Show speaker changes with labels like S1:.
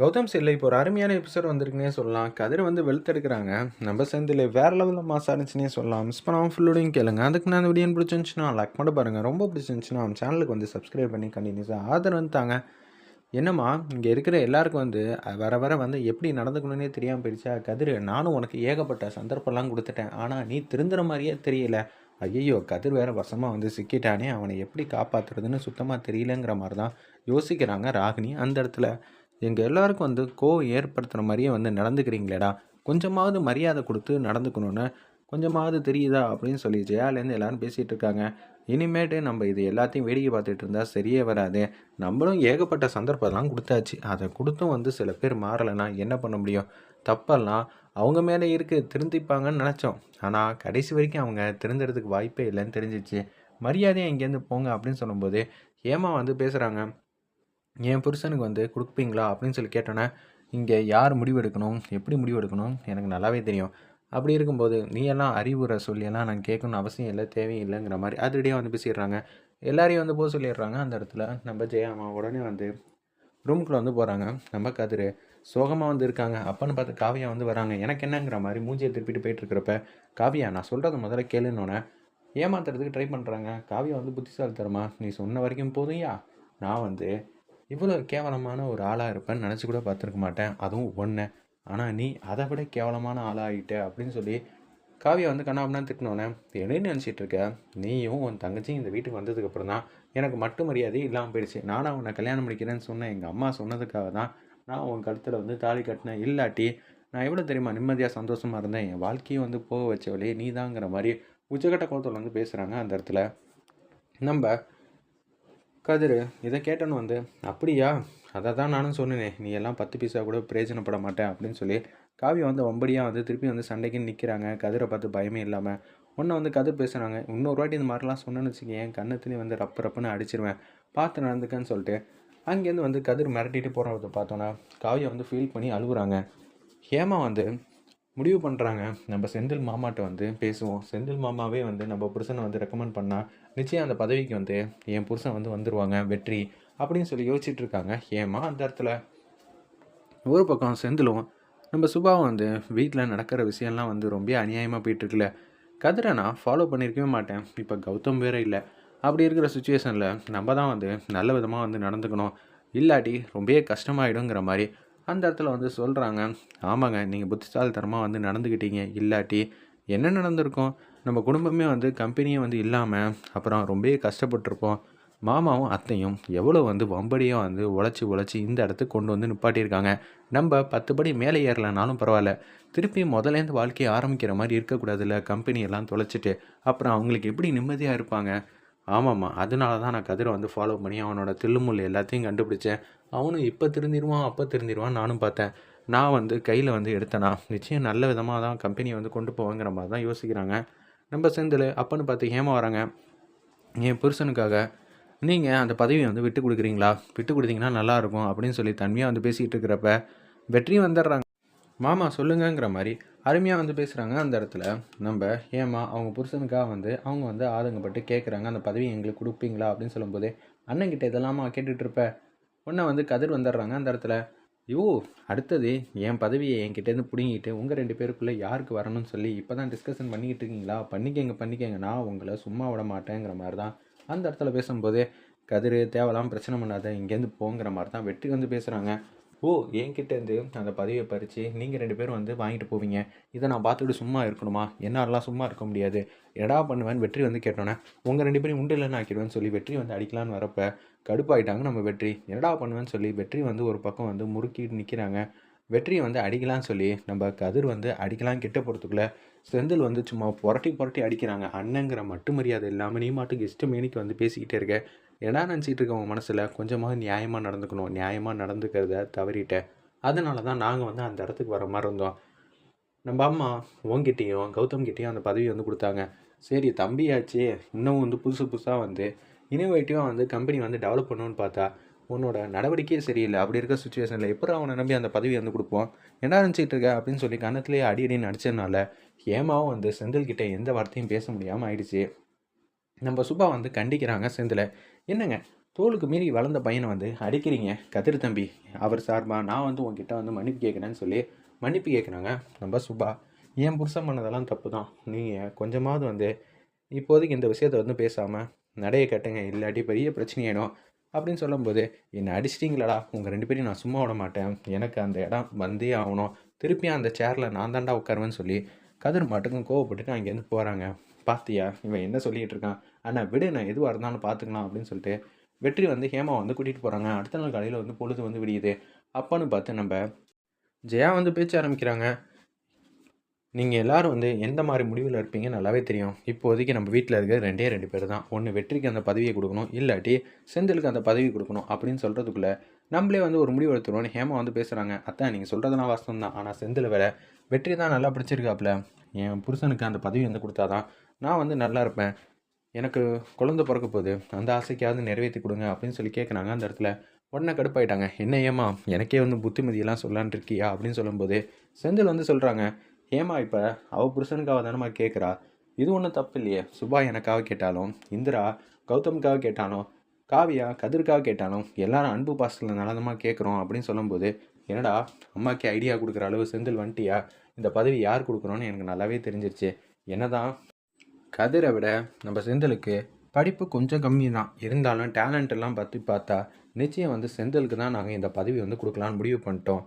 S1: கௌதம் சில்லை இப்போ ஒரு அருமையான எபிசோட் வந்திருக்குன்னே சொல்லலாம். கதிர் வந்து வெளுத்தெடுக்கிறாங்க. நம்ம சேர்ந்துல வேற லெவலில் மாசாக இருந்துச்சுன்னே சொல்லலாம். மிஸ் பண்ணாமல் ஃபுல்லோடையும் கேளுங்க. அதுக்கு நான் அந்த வீடியோ பிடிச்சிருந்துச்சுன்னா லைக் மட்டும் பாருங்கள் ரொம்ப பிடிச்சிருந்துச்சுன்னா நம்ம சேனலுக்கு வந்து சப்ஸ்கிரைப் பண்ணி கண்டினியூஸாக ஆதரவு வந்து தாங்க. என்னம்மா இங்கே இருக்கிற எல்லாருக்கும் வந்து வர வர வந்து எப்படி நடந்துக்கணுன்னே தெரியாமல் போயிடுச்சா? கதிர் நானும் உனக்கு ஏகப்பட்ட சந்தர்ப்பம்லாம் கொடுத்துட்டேன். ஆனால் நீ திருந்துற மாதிரியே தெரியல. ஐயோ கதிர் வேற வசமாக வந்து சிக்கிட்டானே. அவனை எப்படி காப்பாற்றுறதுன்னு சுத்தமாக தெரியலங்கிற மாதிரி தான் யோசிக்கிறாங்க ராகினி அந்த இடத்துல. எங்கள் எல்லாருக்கும் வந்து கோவம் ஏற்படுத்துகிற மாதிரியே வந்து நடந்துக்கிறீங்களேடா. கொஞ்சமாவது மரியாதை கொடுத்து நடந்துக்கணும்னு கொஞ்சமாவது தெரியுதா அப்படின்னு சொல்லி ஜெயாலேருந்து எல்லாரும் பேசிகிட்டு இருக்காங்க இனிமேட்டு நம்ம இது எல்லாத்தையும் வேடிக்கை பார்த்துட்டு இருந்தால் சரியே வராது. நம்மளும் ஏகப்பட்ட சந்தர்ப்பம்லாம் கொடுத்தாச்சு. அதை கொடுத்தும் வந்து சில பேர் மாறலைன்னா என்ன பண்ண முடியும்? தப்பெல்லாம் அவங்க மேலே இருக்குது திருந்திப்பாங்கன்னு நினச்சோம். ஆனால் கடைசி வரைக்கும் அவங்க திருந்துறதுக்கு வாய்ப்பே இல்லைன்னு தெரிஞ்சிச்சு. மரியாதையாக இங்கேருந்து போங்க அப்படின்னு சொல்லும்போது ஏமா வந்து பேசுகிறாங்க என் புருஷனுக்கு வந்து கொடுப்பீங்களா அப்படின்னு சொல்லி கேட்டோன்னே இங்கே யார் முடிவெடுக்கணும்? எப்படி முடிவெடுக்கணும்? எனக்கு நல்லாவே தெரியும். அப்படி இருக்கும்போது நீ எல்லாம் அறிவுரை சொல்லியெல்லாம் நான் கேட்கணும்னு அவசியம் இல்லை தேவையில்லைங்கிற மாதிரி அதிரடியாக வந்து பேசிடுறாங்க. எல்லாரையும் வந்து போக சொல்லிடுறாங்க. அந்த இடத்துல நம்ம ஜெயாமா உடனே வந்து ரூமுக்குள்ளே வந்து போகிறாங்க நம்ம கதிர் சோகமாக வந்து இருக்காங்க. அப்பன்னு பார்த்து காவியா வந்து வராங்க. எனக்கு என்னங்கிற மாதிரி மூஞ்சியை திருப்பிட்டு போயிட்டு இருக்கிறப்ப காவியா நான் சொல்கிறது முதல்ல கேளுன்னொன்னே ஏமாத்துறதுக்கு ட்ரை பண்ணுறாங்க காவியா வந்து புத்திசாலித்தரமா நீ சொன்ன வரைக்கும் போதும்யா. நான் வந்து இவ்வளோ கேவலமான ஒரு ஆளாக இருப்பேன்னு நினச்சி கூட பார்த்துருக்க மாட்டேன். அதுவும் ஒன்று ஆனால் நீ அதை விட கேவலமான ஆளாகிட்ட அப்படின்னு சொல்லி காவியை வந்து கண்ணாப்னா திட்டினோன்னே என்னன்னு நினச்சிட்டு இருக்க? நீயும் உன் தங்கச்சியும் இந்த வீட்டுக்கு வந்ததுக்கப்புறம் தான் எனக்கு மட்டும் மரியாதை இல்லாமல் போயிடுச்சு. நானும் உன்னை கல்யாணம் முடிக்கிறேன்னு சொன்னேன். எங்கள் அம்மா சொன்னதுக்காக தான் நான் உன் கழுத்தில் வந்து தாலி கட்டினேன். இல்லாட்டி நான் எவ்வளோ தெரியுமா நிம்மதியாக சந்தோஷமாக இருந்தேன்? என் வாழ்க்கையை வந்து போக வச்சவளே நீ தாங்கிற மாதிரி உச்சக்கட்ட கோலத்தில் வந்து பேசுகிறாங்க அந்த இடத்துல. நம்ம கதிர் இதை கேட்டோன்னு வந்து அப்படியா? அதை தான் நானும் சொன்னேனே. நீ எல்லாம் பத்து பைசா கூட பிரயோஜனப்பட மாட்டேன் அப்படின்னு சொல்லி காவியம் வந்து ஒம்படியாக வந்து திருப்பி வந்து சண்டைக்கு நிற்கிறாங்க கதிரை பார்த்து பயமே இல்லாமல் ஒன்று வந்து கதிர் பேசுகிறாங்க இன்னொரு வாட்டி இந்த மாதிரிலாம் சொன்னேன்னு வச்சுக்கேன் கண்ணத்துலேயும் வந்து ரப்பு ரப்புன்னு அடிச்சிருவேன். பார்த்து நடந்துக்கன்னு சொல்லிட்டு அங்கேருந்து வந்து கதிர் மிரட்டிட்டு போகிறத பார்த்தோன்னா காவியம் வந்து ஃபீல் பண்ணி அழுகுறாங்க. ஹேமா வந்து முடிவு பண்ணுறாங்க நம்ம செந்தில் மாமாட்ட வந்து பேசுவோம். செந்தில் மாமாவே வந்து நம்ம புருஷனை வந்து ரெக்கமெண்ட் பண்ணால் நிச்சயம் அந்த பதவிக்கு வந்து என் புருஷன் வந்து வந்துடுவாங்க வெற்றி அப்படின்னு சொல்லி யோசிச்சுட்டு இருக்காங்க. ஏமா அந்த இடத்துல? ஒரு பக்கம் செந்திலும் நம்ம சுபாவும் வந்து வீட்டில் நடக்கிற விஷயம்லாம் வந்து ரொம்ப அநியாயமாக போயிட்டுருக்குல்ல. கதிரை நான் ஃபாலோ பண்ணியிருக்கவே மாட்டேன். இப்போ கௌதம் வேற இல்லை. அப்படி இருக்கிற சுச்சுவேஷனில் நம்ம தான் வந்து நல்ல விதமாக வந்து நடந்துக்கணும். இல்லாட்டி ரொம்பவே கஷ்டமாயிடுங்கிற மாதிரி அந்த இடத்துல வந்து சொல்கிறாங்க ஆமாங்க நீங்கள் புத்திசாலித்தனமாக வந்து நடந்துக்கிட்டீங்க இல்லாட்டி என்ன நடந்திருக்கும்? நம்ம குடும்பமே வந்து கம்பெனியே வந்து இல்லாமல் அப்புறம் ரொம்பவே கஷ்டப்பட்டிருப்போம். மாமாவும் அத்தையும் எவ்வளோ வந்து வம்படியாக வந்து உழைச்சி உழைச்சி இந்த இடத்துக்கு கொண்டு வந்து நிப்பாட்டியிருக்காங்க. நம்ம பத்து படி மேலே ஏறலைனாலும் பரவாயில்ல. திருப்பி முதலேருந்து வாழ்க்கையை ஆரம்பிக்கிற மாதிரி இருக்கக்கூடாதுல்ல. கம்பெனியெல்லாம் தொலைச்சிட்டு அப்புறம் அவங்களுக்கு எப்படி நிம்மதியாக இருப்பாங்க? ஆமாம்மா. அதனால தான் நான் கதிரை வந்து ஃபாலோ பண்ணி அவனோட தில்லுமுள் எல்லாத்தையும் கண்டுபிடிச்சேன். அவனும் இப்போ திருந்திடுவான் அப்போ திருந்திடுவான் நானும் பார்த்தேன். நான் வந்து கையில் வந்து எடுத்தேனா? நிச்சயம் நல்ல விதமாக தான் கம்பெனியை வந்து கொண்டு போவேங்கிற மாதிரி தான் யோசிக்கிறாங்க. நம்ம செந்தில் அப்பன்னு பார்த்து ஏமா வராங்க. என் புருஷனுக்காக நீங்கள் அந்த பதவியை வந்து விட்டு கொடுக்குறீங்களா? விட்டு கொடுத்தீங்கன்னா நல்லாயிருக்கும் அப்படின்னு சொல்லி தன்மையாக வந்து பேசிகிட்டு இருக்கிறப்ப வெற்றியும் வந்துடுறாங்க. மாமா சொல்லுங்கங்கிற மாதிரி அருமையாக வந்து பேசுகிறாங்க அந்த இடத்துல. நம்ம ஏமா அவங்க புருஷனுக்காக வந்து அவங்க வந்து ஆதங்கப்பட்டு கேட்குறாங்க அந்த பதவி எங்களுக்கு கொடுப்பீங்களா அப்படின்னு சொல்லும்போது அண்ணன்கிட்ட இதெல்லாமா கேட்டுட்டு இருப்ப? உடனே வந்து கதிர் வந்துடுறாங்க அந்த இடத்துல. ஐயோ அடுத்தது என் பதவியை என்கிட்டேருந்து பிடுங்கிட்டு உங்கள் ரெண்டு பேருக்குள்ளே யாருக்கு வரணும்னு சொல்லி இப்போ தான் டிஸ்கஷன் பண்ணிக்கிட்டு இருக்கீங்களா? பண்ணிக்கங்க பண்ணிக்கங்க. நான் உங்களை சும்மா விட மாட்டேங்கிற மாதிரி தான் அந்த இடத்துல பேசும்போது கதிர் தேவலாம் பிரச்சனை பண்ணாத இங்கேருந்து போங்கிற மாதிரி தான் வெற்றி வந்து பேசுகிறாங்க ஓ என்கிட்டேருந்து அந்த பதவியை பறித்து நீங்கள் ரெண்டு பேரும் வந்து வாங்கிட்டு போவீங்க. இதை நான் பார்த்துட்டு சும்மா இருக்கணுமா? என்னாலலாம் சும்மா இருக்க முடியாது. எடா பண்ணுவேன் வெற்றி வந்து கேட்டோன்னே உங்கள் ரெண்டு பேரும் உண்டு இல்லைன்னு ஆக்கிடுவேன்னு சொல்லி வெற்றி வந்து அடிக்கலான்னு வரப்போ கடுப்பாயிட்டாங்க நம்ம வெற்றி. என்னடா பண்ணுவேன்னு சொல்லி வெற்றி வந்து ஒரு பக்கம் வந்து முறுக்கிட்டு நிற்கிறாங்க வெற்றியை வந்து அடிக்கலான்னு சொல்லி நம்ம கதிர் வந்து அடிக்கலாம் கிட்ட போகிறதுக்குள்ள செந்தில் வந்து சும்மா புரட்டி புரட்டி அடிக்கிறாங்க. அண்ணங்கிற மட்டு மரியாதை இல்லாமல் நீ மாட்டுக்கு இஷ்டமேனிக்கு வந்து பேசிக்கிட்டே இருக்க. என்ன நினச்சிட்டு இருக்கவங்க மனசில்? கொஞ்சமாக நியாயமாக நடந்துக்கணும். நியாயமாக நடந்துக்கிறத தவறிட்டேன் அதனால தான் நாங்கள் வந்து அந்த இடத்துக்கு வர மாதிரி இருந்தோம். நம்ம அம்மா உங்ககிட்டயும் கௌதம் கிட்டேயும் அந்த பதவி வந்து கொடுத்தாங்க. சரி தம்பியாச்சு. இன்னும் வந்து புதுசு புதுசாக வந்து இனோவேட்டிவாக வந்து கம்பெனி வந்து டெவலப் பண்ணணும்னு பார்த்தா உன்னோட நடவடிக்கையே சரியில்லை. அப்படி இருக்க சுச்சுவேஷனில் எப்படி அவனை நம்பி அந்த பதவி வந்து கொடுப்போம்? என்ன நினச்சிட்டு இருக்க அப்படின்னு சொல்லி கன்னத்துலேயே அடி அடி நடிச்சதுனால ஏமாவும் வந்து செந்தில்கிட்ட எந்த வார்த்தையும் பேச முடியாமல் ஆயிடுச்சு. நம்ம சுபா வந்து கண்டிக்கிறாங்க செந்தில். என்னங்க? தோலுக்கு மீறி வளர்ந்த பையனை வந்து அடிக்கிறீங்க? கதிர் தம்பி அவர் சார்பாக நான் வந்து உங்ககிட்ட வந்து மன்னிப்பு கேட்குறேன்னு சொல்லி மன்னிப்பு கேட்குறாங்க நம்ம சுபா. என் புருஷன் பண்ணதெல்லாம் தப்பு தான் நீங்கள் கொஞ்சமாவது வந்து இப்போதைக்கு இந்த விஷயத்த வந்து பேசாமல் நடைய கட்டுங்க. இல்லாட்டி பெரிய பிரச்சனையாயிடும் அப்படின்னு சொல்லும்போது என்னை அடிச்சிட்டிங்களடா? உங்கள் ரெண்டு பேரையும் நான் சும்மா விட மாட்டேன். எனக்கு அந்த இடம் வந்தே ஆகணும். திருப்பி அந்த சேரில் நான் தாண்டா உட்காருவேன்னு சொல்லி கதிர் மாட்டுக்கும் கோவப்பட்டுட்டு அங்கேருந்து போகிறாங்க பாத்தியா? இவன் என்ன சொல்லிகிட்டு இருக்கான்? அண்ணா விடு நான் எதுவாக இருந்தாலும் பார்த்துக்கலாம் அப்படின்னு சொல்லிட்டு வெற்றி வந்து ஹேமா வந்து கூட்டிகிட்டு போகிறாங்க அடுத்த நாள் காலையில் வந்து பொழுது வந்து விடியுது. அப்பான்னு பார்த்து நம்ம ஜெயா வந்து பேச்ச ஆரம்பிக்கிறாங்க. நீங்கள் எல்லோரும் வந்து எந்த மாதிரி முடிவில் இருப்பீங்க? நல்லாவே தெரியும். இப்போதைக்கு நம்ம வீட்டில் இருக்கிற ரெண்டே ரெண்டு பேர் தான். ஒன்று வெற்றிக்கு அந்த பதவியை கொடுக்கணும். இல்லாட்டி செந்திலுக்கு அந்த பதவி கொடுக்கணும் அப்படின்னு சொல்கிறதுக்குள்ளே நம்மளே வந்து ஒரு முடிவு எடுத்துருவோம்னு ஹேமா வந்து பேசுகிறாங்க அத்தான் நீங்கள் சொல்கிறதுலாம் வாஸ்தவம் தான். ஆனால் செந்தில் வேற வெற்றி தான் நல்லா பிடிச்சிருக்காப்புல என் புருஷனுக்கு அந்த பதவி வந்து கொடுத்தாதான் நான் வந்து நல்லா இருப்பேன். எனக்கு குழந்தை பிறக்க போகுது. அந்த ஆசைக்காவது நிறைவேற்றி கொடுங்க அப்படின்னு சொல்லி கேட்குறாங்க அந்த இடத்துல உடனே கடுப்பாயிட்டாங்க. என்ன ஏமா எனக்கே வந்து புத்திமதியெல்லாம் சொல்லான் இருக்கியா? அப்படின்னு சொல்லும்போது செந்தில் வந்து சொல்கிறாங்க ஏமா இப்போ? அவள் புருஷனுக்காக தானம்மா கேட்குறா இது ஒன்றும் தப்பு இல்லையே. சுபா எனக்காக கேட்டாலும் இந்திரா கௌதமுக்காக கேட்டாலும் காவியா கதிர்க்காக கேட்டாலும் எல்லாரும் அன்பு பாசத்தில் நலதமாக கேட்குறோம் அப்படின்னு சொல்லும்போது என்னடா அம்மாக்கே ஐடியா கொடுக்குற அளவு செந்தில் வந்துட்டியா? இந்த பதவி யார் கொடுக்குறோன்னு எனக்கு நல்லாவே தெரிஞ்சிருச்சு. என்னதான் கதிரை விட நம்ம செந்திலுக்கு படிப்பு கொஞ்சம் கம்மி தான் இருந்தாலும் டேலண்ட் எல்லாம் பற்றி பார்த்தா நிச்சயம் வந்து செந்திலுக்கு தான் நாங்கள் இந்த பதவி வந்து கொடுக்கலான்னு முடிவு பண்ணிட்டோம்.